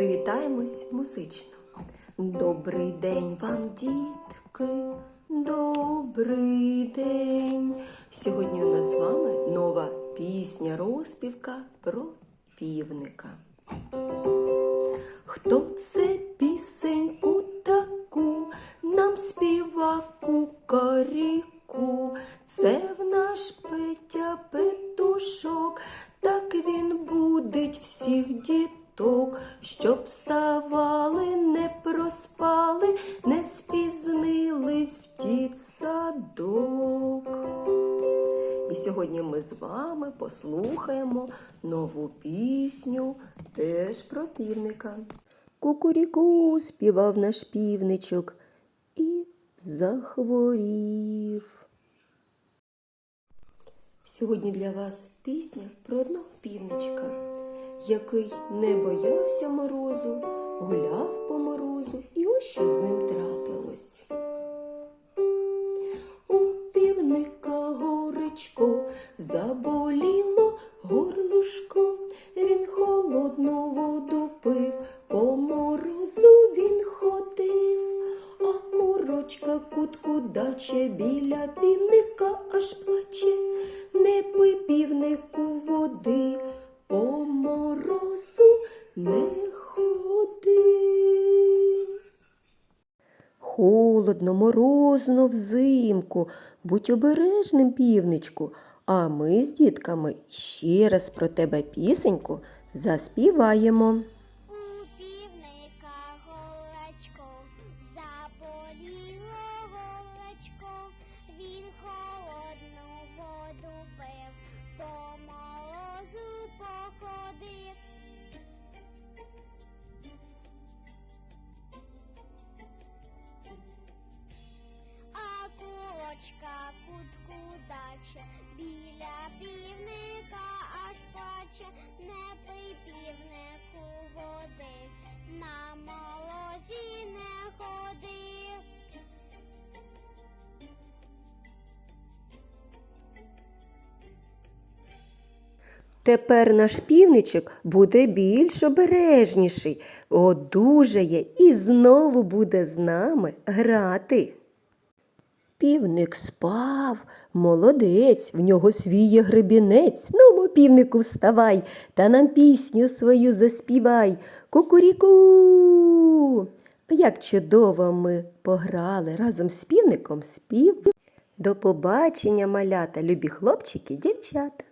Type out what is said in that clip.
Привітаємось музично. Добрий день вам, дітки, добрий день. Сьогодні у нас з вами нова пісня розпівка про півника. Хто це пісеньку таку нам співа кукаріку? Це в наш Петя петушок, так він будить всіх діток, щоб вставали, не проспали, не спізнились в дітсадок. І сьогодні ми з вами послухаємо нову пісню теж про півника. Кукуріку співав наш півничок і захворів. Сьогодні для вас пісня про одного півничка, який не боявся морозу, гуляв по морозу, і ось що з ним трапилось. У півника горечко заболіло горлишко, він холодну воду пив, по морозу він ходив, а курочка кутку даче біля півника аж плаче, не пий півнику води, не ходи. Холодно, морозно взимку, будь обережним, півничку, а ми з дітками ще раз про тебе пісеньку заспіваємо. Плаче, не пий півнику води, на морозі не ходи. Тепер наш півничок буде більш обережніший, одужає і знову буде з нами грати. Півник спав, молодець, в нього свій є гребінець. Ну, півнику, вставай та нам пісню свою заспівай. Кукуріку. Як чудово ми пограли разом з півником спів. До побачення, малята, любі хлопчики, дівчата.